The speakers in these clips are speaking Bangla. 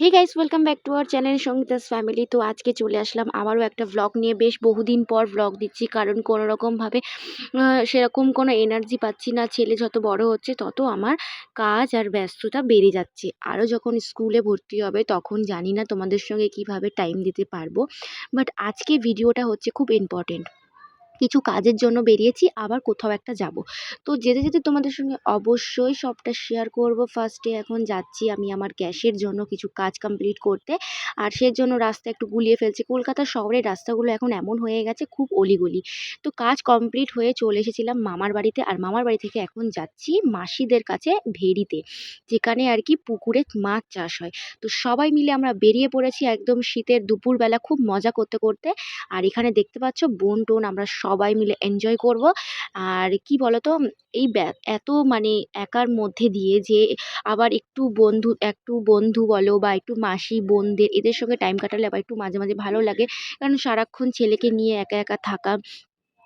Hey guys welcome back to our channel Sangeeta's family তো আজকে চলে আসলাম আবারও একটা ভ্লগ নিয়ে। বেশ বহুদিন পর ভ্লগ দিচ্ছি, কারণ কোনো রকমভাবে সেরকম কোনো এনার্জি পাচ্ছি না। ছেলে যত বড় হচ্ছে, তত আমার কাজ আর ব্যস্ততা বেড়ে যাচ্ছে। আরও যখন স্কুলে ভর্তি হবে, তখন জানি না তোমাদের সঙ্গে কীভাবে টাইম দিতে পারব। বাট আজকে ভিডিওটা হচ্ছে খুব ইম্পর্টেন্ট কিছু কাজের জন্য বেরিয়েছি, আবার কোথাও একটা যাব। তো যেতে যেতে তোমাদের সঙ্গে অবশ্যই সবটা শেয়ার করব। ফার্স্টে এখন যাচ্ছি আমি আমার গ্যাসের জন্য কিছু কাজ কমপ্লিট করতে। আর সেই জন্য রাস্তা একটু গুলিয়ে ফেলছি। কলকাতা শহরের রাস্তাগুলো এখন এমন হয়ে গেছে, খুব অলিগলি। তো কাজ কমপ্লিট হয়ে চলে এসেছিলাম মামার বাড়িতে। আর মামার বাড়ি থেকে এখন যাচ্ছি মাসিদের কাছে ভেড়িতে, যেখানে আর কি পুকুরে মাছ চাষ হয়। তো সবাই মিলে আমরা বেরিয়ে পড়েছি একদম শীতের দুপুরবেলা খুব মজা করতে করতে। আর এখানে দেখতে পাচ্ছ বোন টোন আমরা সবাই মিলে এনজয় করব। আর কি বলতো? এই এত মানে একার মধ্যে দিয়ে যে আবার একটু বন্ধু একটু বন্ধু বলো বা একটু মাসি, বোনদের, এদের সঙ্গে টাইম কাটালে আবার একটু মাঝে মাঝে ভালো লাগে। কারণ সারাক্ষণ ছেলেকে নিয়ে একা একা থাকা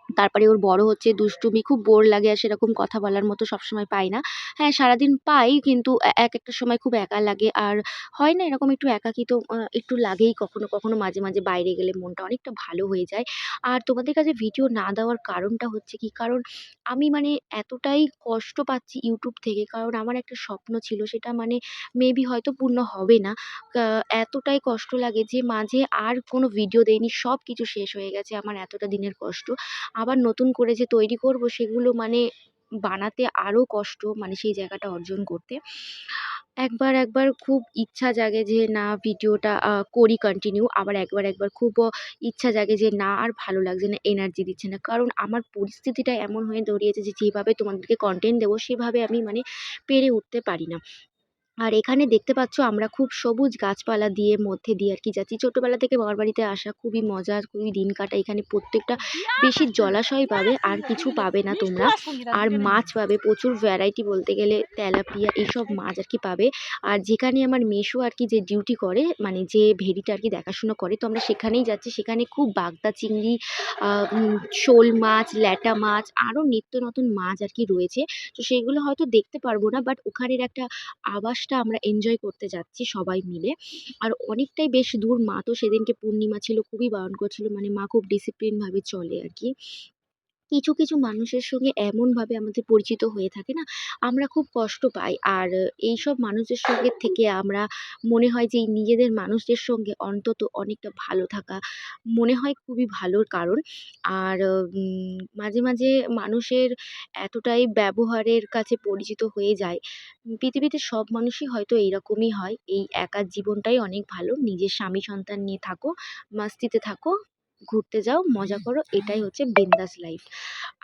তারপরে ওর বড় হচ্ছে, দুষ্টুমি খুব বোর লাগে আর সেরকম কথা বলার মতো সবসময় পাই না। হ্যাঁ সারাদিন পাই কিন্তু এক একটা সময় খুব একা লাগে আর হয় না এরকম একটু একাকী তো একটু লাগেই কখনো কখনো মাঝে মাঝে বাইরে গেলে মনটা অনেকটা ভালো হয়ে যায়। আর তোমাদের কাছে ভিডিও না দেওয়ার কারণটা হচ্ছে কি? কারণ আমি মানে এতটাই কষ্ট পাচ্ছি ইউটিউব থেকে, কারণ আমার একটা স্বপ্ন ছিল সেটা মানে মেবি হয়তো পূর্ণ হবে না। এতটাই কষ্ট লাগে যে মাঝে আর কোনো ভিডিও দেয়নি সব কিছু শেষ হয়ে গেছে আমার এতটা দিনের কষ্ট। আবার নতুন করে যে তৈরি করব সেগুলো মানে বানাতে আরও কষ্ট মানে সেই জায়গাটা অর্জন করতে। একবার একবার খুব ইচ্ছা জাগে যে না ভিডিওটা করি কন্টিনিউ আবার একবার একবার খুব ইচ্ছা জাগে যে না আর ভালো লাগছে না এনার্জি দিচ্ছে না। কারণ আমার পরিস্থিতিটা এমন হয়ে দাঁড়িয়েছে যে যেভাবে তোমাদেরকে কন্টেন্ট দেবো সেভাবে আমি মানে পেরে উঠতে পারি না। আর এখানে দেখতে পাচ্ছ আমরা খুব সবুজ গাছপালা দিয়ে মধ্যে দিয়ে আর কি যাচ্ছি। ছোটোবেলা থেকে বাবার বাড়িতে আসা খুবই মজার খুবই দিন কাটা। এখানে প্রত্যেকটা বেশি জলাশয় পাবে, আর কিছু পাবে না তোমরা। আর মাছ পাবে, প্রচুর ভ্যারাইটি বলতে গেলে, তেলাপিয়া, এইসব মাছ আর কি পাবে। আর যেখানে আমার মেশো আর কি যে ডিউটি করে মানে যে ভেড়িটা আর কি দেখাশুনো করে, তো আমরা সেখানেই যাচ্ছি। সেখানে খুব বাগদা চিংড়ি শোল মাছ, ল্যাটা মাছ আরও নিত্য নতুন মাছ আর কি রয়েছে। তো সেগুলো হয়তো দেখতে পারব না বাট ওখানের একটা আবাস টা আমরা এনজয় করতে যাচ্ছি সবাই মিলে। আর অনেকটাই বেশ দূর মা তো সেদিনকে পূর্ণিমা ছিল, খুবই বারণ করছিল মানে মা খুব ডিসিপ্লিনভাবে চলে আর কি। কিছু কিছু মানুষের সঙ্গে এমনভাবে আমাদের পরিচিত হয়ে থাকে না? আমরা খুব কষ্ট পাই। আর এইসব মানুষদের সঙ্গে থেকে আমরা মনে হয় যে, এই নিজেদের মানুষদের সঙ্গে অন্তত অনেকটা ভালো থাকা মনে হয় খুবই ভালোর কারণ। আর মাঝে মাঝে মানুষের এতটাই ব্যবহারের কাছে পরিচিত হয়ে যায়। পৃথিবীতে সব মানুষই হয়তো এইরকমই হয়। এই একার জীবনটাই অনেক ভালো। নিজের স্বামী সন্তান নিয়ে থাকো, মাস্তিতে থাকো ঘুরতে যাও মজা করো এটাই হচ্ছে বিন্দাস লাইফ।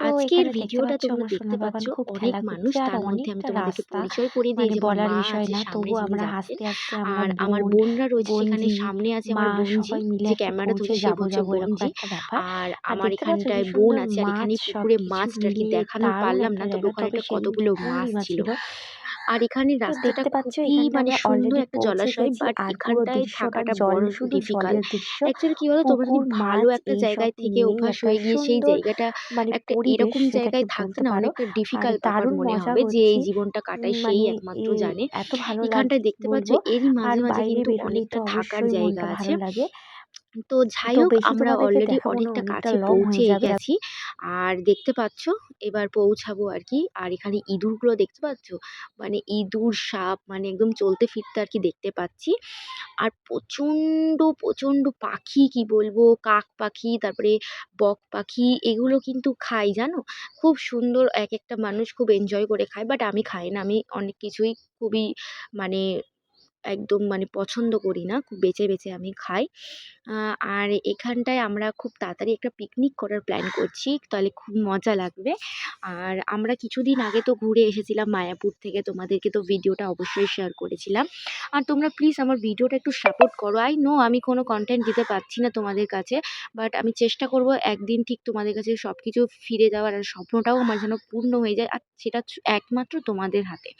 আজকের ভিডিওটা তোমরা দেখতে পাচ্ছ অনেক মানুষ তার মধ্যে আমি তোমাদেরকে পরিচয় করিয়ে মানে বলার মা বিষয় না তবু আমরা হাসতে হাসতে আর আমার বোনরা রয়েছে সেখানে সামনে আছে আমার বোনজি যে ক্যামেরা ধরছে সে হচ্ছে বোনজি। আর আমার এখানটায় বোন আছে আর এখানে পুকুরে মাছটা কি দেখানো পারলাম না তবে ওখানে কতগুলো মাছ ছিল। আর এখানে রাস্তাটা দেখতে পাচ্ছ খুবই মানে সুন্দর একটা জলাশয় বাট এখানটায় থাকাটা বড় শুধু ডিফিকাল্ট অ্যাকচুয়ালি কি বলতো? তোমরা যদি ভালো একটা জায়গায় থেকে অভ্যাস হয়ে গিয়ে সেই জায়গাটা মানে একটা এরকম জায়গায় থাকতে না অনেকটা ডিফিকাল্ট দারুণ মনে হবে যে এই জীবনটা কাটায় সেই মানে একমাত্র জানে। এত ভালো এখানটায় দেখতে পাচ্ছ এরই মাঝে মাঝে কিন্তু অনেকটা থাকার জায়গা আছে। তো যাই হোক আমরা অলরেডি অনেকটা কাছে যাবে গেছি। আর দেখতে পাচ্ছ এবার পৌঁছাবো আর কি। আর এখানে ইঁদুরগুলো দেখতে পাচ্ছ? মানে ইঁদুর সাপ মানে একদম চলতে ফিরতে আর কি দেখতে পাচ্ছি। আর প্রচণ্ড প্রচণ্ড পাখি কি বলব? কাক পাখি তারপরে বক পাখি এগুলো কিন্তু খাই জানো? খুব সুন্দর এক একটা মানুষ খুব এনজয় করে খায় বাট আমি খাই না। আমি অনেক কিছুই খুবই মানে একদম মানে পছন্দ করি না। খুব বেছে বেছে আমি খাই। আর এখানটায় আমরা খুব তাড়াতাড়ি একটা পিকনিক করার প্ল্যান করছি। তাহলে খুব মজা লাগবে। আর আমরা কিছুদিন আগে তো ঘুরে এসেছিলাম মায়াপুর থেকে। তোমাদেরকে তো ভিডিওটা অবশ্যই শেয়ার করেছিলাম। আর তোমরা প্লিজ আমার ভিডিওটা একটু সাপোর্ট করো। আই নো আমি কোনো কন্টেন্ট দিতে পারছি না তোমাদের কাছে। বাট আমি চেষ্টা করব একদিন ঠিক তোমাদের কাছে সব কিছু ফিরে যাওয়ার। আর স্বপ্নটাও আমার যেন পূর্ণ হয়ে যায়। আর সেটা একমাত্র তোমাদের হাতে।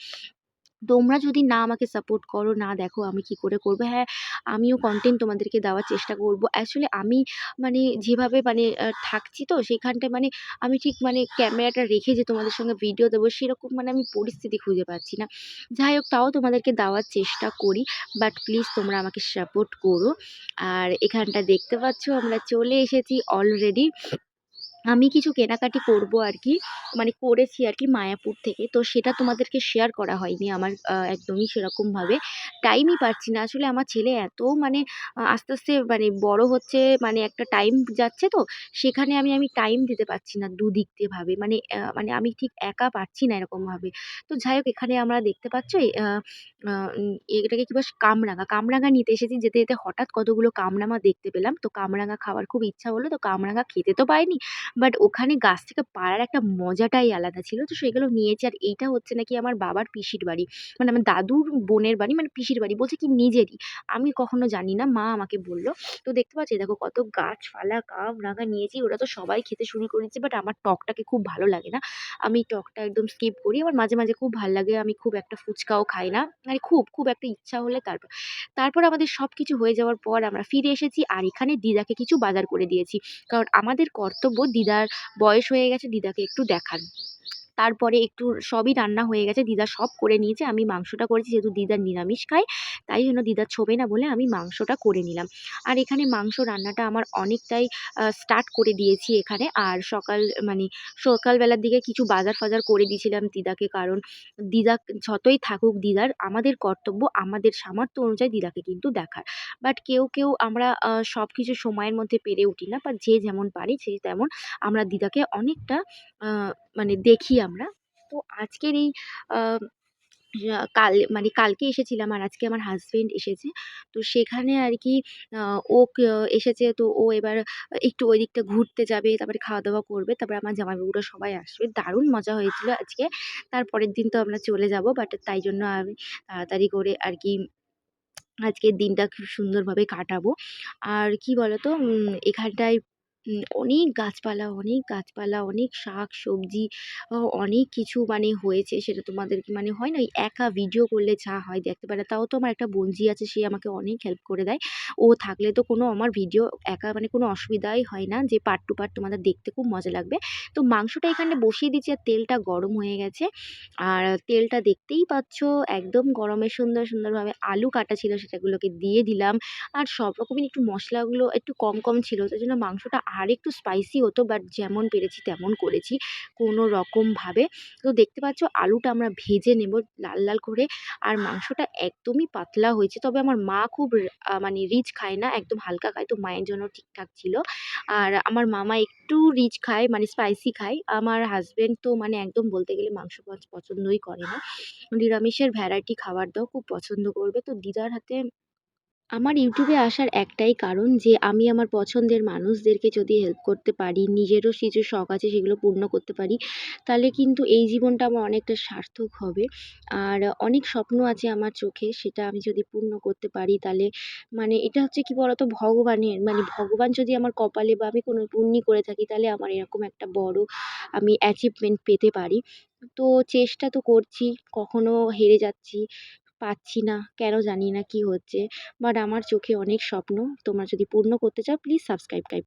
তোমরা যদি না আমাকে সাপোর্ট করো, না দেখো আমি কি করে করব। হ্যাঁ, আমিও কন্টেন্ট তোমাদেরকে দেওয়ার চেষ্টা করব। আসলে আমি মানে যেভাবে মানে থাকছি তো সেখানটায় মানে আমি ঠিক মানে ক্যামেরাটা রেখে যে তোমাদের সঙ্গে ভিডিও দেবো সেরকম মানে আমি পরিস্থিতি খুঁজে পাচ্ছি না। যাই হোক তাও তোমাদেরকে দেওয়ার চেষ্টা করি। বাট প্লিজ তোমরা আমাকে সাপোর্ট করো। আর এখানটা দেখতে পাচ্ছ আমরা চলে এসেছি অলরেডি। আমি কিছু কেনাকাটি করব আর কি। মানে করেছি আর কি মায়াপুর থেকে। তো সেটা তোমাদেরকে শেয়ার করা হয়নি আমার একদমই সেরকমভাবে। টাইমই পাচ্ছি না। আসলে আমার ছেলে এত মানে আস্তে, আস্তে মানে বড় হচ্ছে মানে একটা টাইম যাচ্ছে তো সেখানে আমি আমি টাইম দিতে পারছি না দুদিক দিয়ে ভাবে। মানে মানে আমি ঠিক একা পারছি না এরকমভাবে। তো যাই হোক এখানে আমরা দেখতে পাচ্ছ এটাকে কি বলে কামরাঙা। কামরাঙা নিতে এসেছি। যেতে, যেতে হঠাৎ কতগুলো কামরাঙা দেখতে পেলাম। তো কামরাঙা খাওয়ার খুব ইচ্ছা হলো। তো কামরাঙা খেতে তো পাইনি। বাট ওখানে গাছ থেকে পাড়ার একটা মজাটাই আলাদা ছিল। তো সেগুলো নিয়েছি। আর এইটা হচ্ছে নাকি আমার বাবার পিসির বাড়ি। মানে আমার দাদুর বোনের বাড়ি মানে পিসির বাড়ি। বলছে কি নিজেরই। আমি কখনো জানি না। মা আমাকে বলল তো দেখতে পাচ্ছি দেখো কত গাছপালা, কাম রাঙা নিয়েছি। ওরা তো সবাই খেতে শুরু করেছে। বাট আমার টকটাকে খুব ভালো লাগে না। আমি টকটা একদম স্কিপ করি। আমার মাঝে, মাঝে খুব ভালো লাগে। আমি খুব একটা ফুচকাও খাই না। মানে খুব, খুব একটা ইচ্ছা হলে তারপর। তারপর আমাদের সব কিছু হয়ে যাওয়ার পর আমরা ফিরে এসেছি। আর এখানে দিদাকে কিছু বাজার করে দিয়েছি। কারণ আমাদের কর্তব্য দিদার বয়স হয়ে গেছে দিদাকে একটু দেখার। তারপরে একটু সবই রান্না হয়ে গেছে। দিদা সব করে নিয়েছে। আমি মাংসটা করেছি যেহেতু দিদার নিরামিষ খায়। তাই জন্য দিদা ছোবে না বলে আমি মাংসটা করে নিলাম। আর এখানে মাংস রান্নাটা আমার অনেকটাই স্টার্ট করে দিয়েছি এখানে। আর সকাল মানে সকালবেলার দিকে কিছু বাজার-ফাজার করে দিয়েছিলাম দিদাকে। কারণ দিদা যতই থাকুক দিদার আমাদের কর্তব্য আমাদের সামর্থ্য অনুযায়ী দিদাকে কিন্তু দেখার। বাট কেউ, কেউ আমরা সব কিছু সময়ের মধ্যে পেরে উঠি না। বাট যে যেমন পারি সে তেমন আমরা দিদাকে অনেকটা মানে দেখি আমরা। তো আজকের এই কাল মানে কালকে এসেছিলাম আর আজকে আমার হাজব্যান্ড এসেছে। তো সেখানে আর কি ও এসেছে তো ও এবার একটু ওই দিকটা ঘুরতে যাবে। তারপরে খাওয়া-দাওয়া করবে। তারপরে আমার জামাইবাবুরা সবাই আসবে। দারুণ মজা হয়েছিল আজকে। তারপরের দিন তো আমরা চলে যাব। বাট তাই জন্য আমি তাড়াতাড়ি করে আর কি আজকের দিনটা খুব সুন্দরভাবে কাটাবো। আর কি বলতো এখানটায় অনেক গাছপালা, অনেক গাছপালা, অনেক শাক-সবজি অ অনেক কিছু মানে হয়েছে সেটা তোমাদেরকে মানে হয় না ওই একা ভিডিও করলে যা হয় দেখতে পারে। তাও তো আমার একটা বোনঝি আছে সে আমাকে অনেক হেল্প করে দেয়। ও থাকলে তো কোনো আমার ভিডিও একা মানে কোনো অসুবিধাই হয় না যে পার্ট টু পার্ট তোমাদের দেখতে খুব মজা লাগবে। তো মাংসটা এখানে বসিয়ে দিয়েছি আর তেলটা গরম হয়ে গেছে। আর তেলটা দেখতেই পাচ্ছ একদম গরমে সুন্দর, সুন্দরভাবে আলু কাটা ছিল সেটাগুলোকে দিয়ে দিলাম। আর সব রকমের একটু মশলাগুলো একটু কম, কম ছিল। তাই জন্য মাংসটা আরেকটু স্পাইসি হতো বাট যেমন পেরেছি তেমন করেছি কোনো রকমভাবে। তো দেখতে পাচ্ছ আলুটা আমরা ভেজে নেব লাল, লাল করে। আর মাংসটা একদমই পাতলা হয়েছে। তবে আমার মা খুব মানে রিচ খায় না। একদম হালকা খায়। তো মায়ের জন্য ঠিকঠাক ছিল। আর আমার মামা একটু রিচ খায় মানে স্পাইসি খায়। আমার হাজব্যান্ড তো মানে একদম বলতে গেলে মাংস পছন্দই করে না। নিরামিষের ভ্যারাইটি খাবার দাও খুব পছন্দ করবে। তো দিদার হাতে আমার ইউটিউবে আসার একটাই কারণ যে আমি আমার পছন্দের মানুষদেরকে যদি হেল্প করতে পারি, নিজেরও কিছু শখ আছে সেগুলো পূর্ণ করতে পারি, তাহলে কিন্তু এই জীবনটা আমার অনেকটা সার্থক হবে। আর অনেক স্বপ্ন আছে আমার চোখে সেটা আমি যদি পূর্ণ করতে পারি তাহলে মানে এটা হচ্ছে কি বলতো ভগবানের মানে ভগবান যদি আমার কপালে বা আমি কোনো পুণ্যি করে থাকি তাহলে আমার এরকম একটা বড় আমি অ্যাচিভমেন্ট পেতে পারি। তো চেষ্টা তো করছি। কখনো হেরে যাচ্ছি। পাচ্ছি না। কেন জানি না কি হচ্ছে। বাট আমার চোখে অনেক স্বপ্ন। তোমরা যদি পূর্ণ করতে চাও প্লিজ সাবস্ক্রাইব ক্রাইব